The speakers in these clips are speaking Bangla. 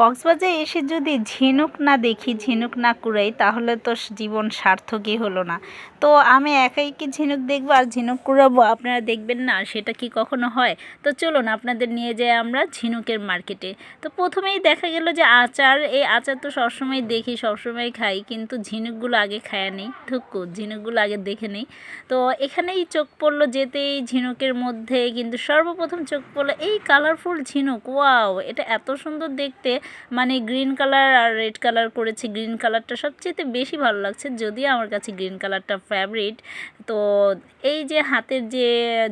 কক্সবাজারে এসে যদি ঝিনুক না দেখি, ঝিনুক না কুড়াই, তাহলে তো জীবন সার্থকই হলো না। তো আমি একাই কি ঝিনুক দেখব আর ঝিনুক কুড়াবো? আপনারা দেখবেন না, সেটা কি কখনো হয়? তো চলুন, আপনাদের নিয়ে যাই আমরা ঝিনুকের মার্কেটে তো প্রথমেই দেখা গেল যে আচার, এই আচার তো সবসময় দেখি, সবসময় খাই, কিন্তু ঝিনুকগুলো আগে খায়া নেই। থুকু, ঝিনুকগুলো আগে দেখে নেই। তো এখানেই চোখ পড়ল যেতেই ঝিনুকের মধ্যে, কিন্তু সর্বপ্রথম চোখ পড়ল এই কালারফুল ঝিনুক। ওয়াও, এটা এত সুন্দর দেখতে। মানে গ্রিন কালার আর রেড কালার করেছি গ্রিন কালারটা সবচেয়ে বেশি ভালো লাগছে, যদিও আমার কাছে গ্রিন কালারটা ফেভারিট তো এই যে হাতের যে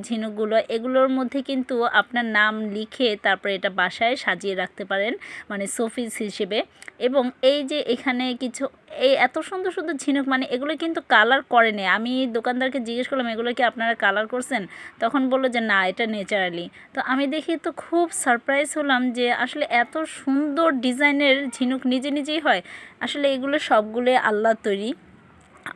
ঝিনুকগুলো, এগুলোর মধ্যে কিন্তু আপনার নাম লিখে তারপরে এটা বাসায় সাজিয়ে রাখতে পারেন মানে সোফিস হিসেবে। এবং এই যে এখানে কিছু এই এত সুন্দর সুন্দর ঝিনুক মানে এগুলো কিন্তু কালার করেনি আমি দোকানদারকে জিজ্ঞেস করলাম, এগুলো কি আপনারা কালার করছেন? তখন বলল যে, না, এটা নেচারালি তো আমি দেখি তো খুব সারপ্রাইজ হলাম যে, আসলে এত সুন্দর ডিজাইনের ঝিনুক নিজে নিজেই হয়। আসলে এগুলো সবগুলো আল্লাহ তৈরি।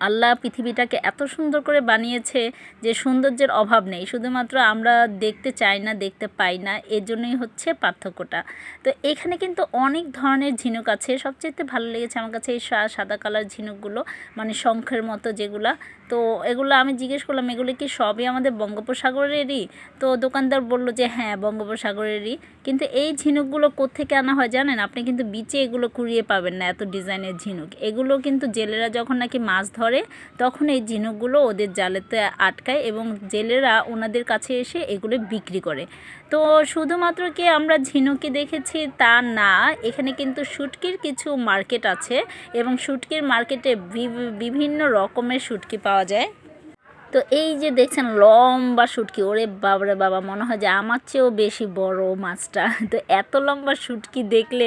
আল্লাহ পৃথিবীটাকে এত সুন্দর করে বানিয়েছে যে সৌন্দর্যের অভাব নেই। শুধুমাত্র আমরা দেখতে চাই না, দেখতে পাই না এর জন্যই হচ্ছে পার্থক্যটা। তো এখানে কিন্তু অনেক ধরনের ঝিনুক আছে। সবচেয়ে ভালো লেগেছে আমার কাছে এই সাদা কালার ঝিনুকগুলো মানে শঙ্খের মতো যেগুলা। তো এগুলো আমি জিজ্ঞেস করলাম, এগুলো কি সবই আমাদের বঙ্গোপসাগরেরই? তো দোকানদার বলল যে হ্যাঁ বঙ্গোপসাগরেরই। কিন্তু এই ঝিনুকগুলো কোত্থেকে আনা হয় জানেন? আপনি কিন্তু বিচে এগুলো কুড়িয়ে পাবেন না, এত ডিজাইনের ঝিনুক। এগুলো কিন্তু জেলেরা যখন নাকি মাছ ধরে, তখন এই ঝিনুকগুলো ওদের জালেতে আটকায় এবং জেলেরা ওনাদের কাছে এসে এগুলো বিক্রি করে। তো শুধুমাত্র কি আমরা ঝিনুকি দেখেছি তা না, এখানে কিন্তু শুটকির কিছু মার্কেট আছে এবং শুটকির মার্কেটে বিভিন্ন রকমের শুটকি পাওয়া যায়। তো এই যে দেখছেন লম্বা শুটকি ওরে বাবারে বাবা, মনে হয় যে আমার চেয়েও বেশি বড় মাছটা। তো এত লম্বা শুটকি দেখলে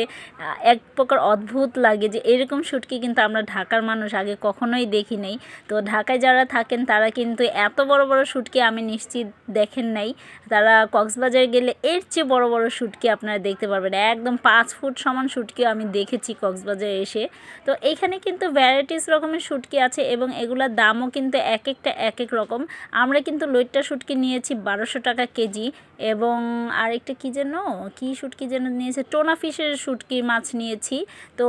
এক প্রকার অদ্ভুত লাগে যে এরকম শুটকি কিন্তু আমরা ঢাকার মানুষ আগে কখনোই দেখি নেই। তো ঢাকায় যারা থাকেন, তারা কিন্তু এত বড় বড় শুটকি আমি নিশ্চিত দেখেন নাই। তারা কক্সবাজার গেলে এর চেয়ে বড় বড় শুটকি আপনারা দেখতে পারবেন। একদম পাঁচ ফুট সমান শুটকিও আমি দেখেছি কক্সবাজারে এসে। তো এখানে কিন্তু ভ্যারাইটিস রকমের শুটকি আছে এবং এগুলোর দামও কিন্তু এক একটা এক এক রকম। আমরা কিন্তু লইট্টা শুটকি নিয়েছি বারোশো টাকা কেজি এবং আরেকটা কী যেন, কী শুটকি যেন নিয়েছে, টোনা ফিশের শুটকি মাছ নিয়েছি। তো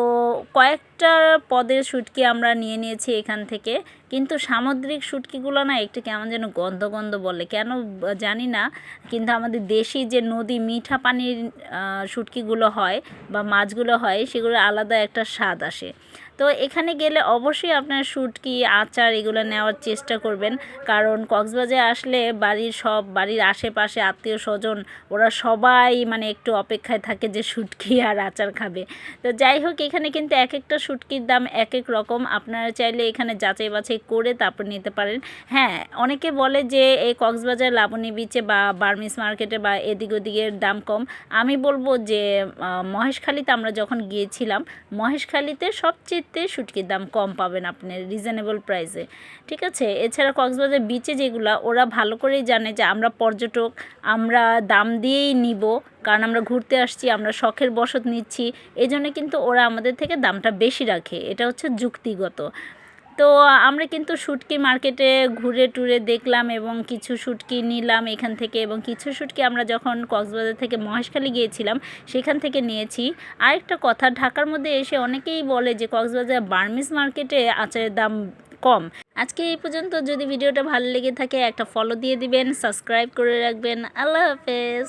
কয়েকটা পদের শুটকি আমরা নিয়ে নিয়েছি এখান থেকে। কিন্তু সামুদ্রিক শুটকিগুলো না একটু কেমন যেন গন্ধ গন্ধ বলে। কেন জানি না, কিন্তু আমাদের দেশি যে নদী মিঠা পানির শুটকিগুলো হয় বা মাছগুলো হয় সেগুলো আলাদা একটা স্বাদ আসে। তো এখানে গেলে অবশ্যই আপনার শুটকি, আচার এগুলো নেওয়ার চেষ্টা করবেন। কারণ কক্সবাজারে আসলে বাড়ির সব, বাড়ির আশেপাশে আত্মীয় স্বজন, ওরা সবাই মানে একটু অপেক্ষায় থাকে যে শুটকি আর আচার খাবে। তো যাই হোক, এখানে কিন্তু এক একটা শুটকির দাম এক এক রকম। আপনারা চাইলে এখানে যাচাই বাছাই করে তারপর নিতে পারেন। হ্যাঁ অনেকে বলে যে এই কক্সবাজার লাবণী বিচে বা বার্মিস মার্কেটে বা এদিক ওদিকের দাম কম। আমি বলব যে মহেশখালীতে আমরা যখন গিয়েছিলাম, মহেশখালীতে সবচেয়ে শুটকির দাম কম পাবেন আপনি রিজনেবল প্রাইসে ঠিক আছে? এছাড়া কক্সবাজার বিচে যেগুলো, ওরা ভালো করেই জানে যে আমরা পর্যটক, আমরা দাম দিয়েই নিব, কারণ আমরা ঘুরতে আসছি, আমরা শখের বসত নিচ্ছি এই কিন্তু ওরা আমাদের থেকে দামটা বেশি রাখে। এটা হচ্ছে যুক্তিগত। তো আমরা কিন্তু শুটকি মার্কেটে ঘুরে টুরে দেখলাম এবং কিছু শুটকি নিলাম এখান থেকে এবং কিছু শুটকি আমরা যখন কক্সবাজার থেকে মহেশখালী গিয়েছিলাম, সেখান থেকে নিয়েছি। আরেকটা কথা, ঢাকার মধ্যে এসে অনেকেই বলে যে কক্সবাজার বার্মিস মার্কেটে আচারের দাম কম। আজকে এই পর্যন্ত, যদি ভিডিওটা ভালো লেগে থাকে একটা ফলো দিয়ে দিবেন সাবস্ক্রাইব করে রাখবেন। আল্লাহ হাফেজ।